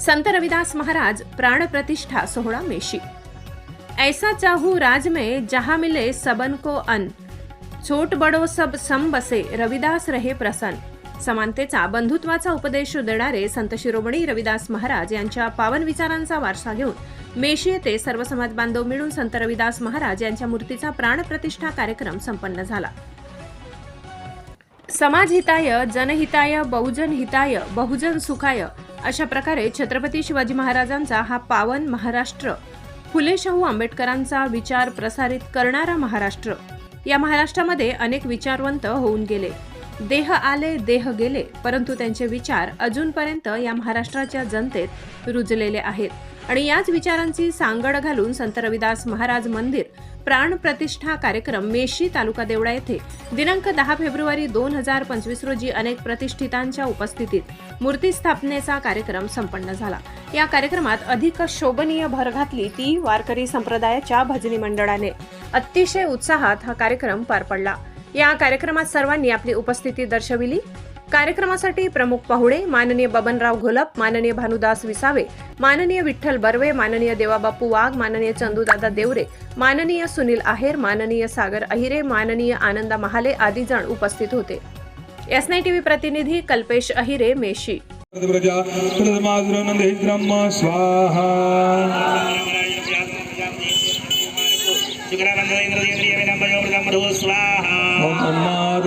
संत रविदास महाराज प्राणप्रतिष्ठा सोहळा मेशी. ऐसा चाहू राज में जहाँ मिले सबन को अन. छोट बडो सब सम बसे रविदास रहे प्रसन्न समानतेचा बंधुत्वाचा उपदेश देणारे संत शिरोमणी रविदास महाराज यांच्या पावन विचारांचा वारसा घेऊन मेशी येथे सर्व समाज बांधव मिळून संत रविदास महाराज यांच्या मूर्तीचा प्राणप्रतिष्ठा कार्यक्रम संपन्न झाला. समाज हिताय जनहिताय बहुजन हिताय बहुजन सुखाय अशा प्रकारे छत्रपती शिवाजी महाराजांचा हा पावन महाराष्ट्र फुले शाहू आंबेडकरांचा विचार प्रसारित करणारा महाराष्ट्र. या महाराष्ट्रामध्ये अनेक विचारवंत होऊन गेले. देह आले देह गेले परंतु त्यांचे विचार अजूनपर्यंत या महाराष्ट्राच्या जनतेत रुजलेले आहेत. आणि याच विचारांची सांगड घालून संत रविदास महाराज मंदिर प्राण प्रतिष्ठा कार्यक्रम मेशी तालुका देवळा येथे दिनांक दहा फेब्रुवारी दोन हजार पंचवीस रोजी अनेक प्रतिष्ठितांच्या उपस्थितीत मूर्ती स्थापनेचा कार्यक्रम संपन्न झाला. या कार्यक्रमात अधिक शोभनीय भर घातली ती वारकरी संप्रदायाच्या भजनी मंडळाने. अतिशय उत्साहात हा कार्यक्रम पार पडला. या कार्यक्रमात सर्वांनी आपली उपस्थिती दर्शविली कार्यक्रमासाठी प्रमुख पाहुणे माननीय बबनराव घोलप माननीय भानुदास विसावे माननीय विठ्ठल बर्वे माननीय देवाबापू वाघ माननीय चंदूदादा देवरे माननीय सुनील आहेर माननीय सागर अहिरे माननीय आनंदा महाले आदी जण उपस्थित होते एस नाय टीव्ही प्रतिनिधी कल्पेश अहिरे मेशी स्वाहा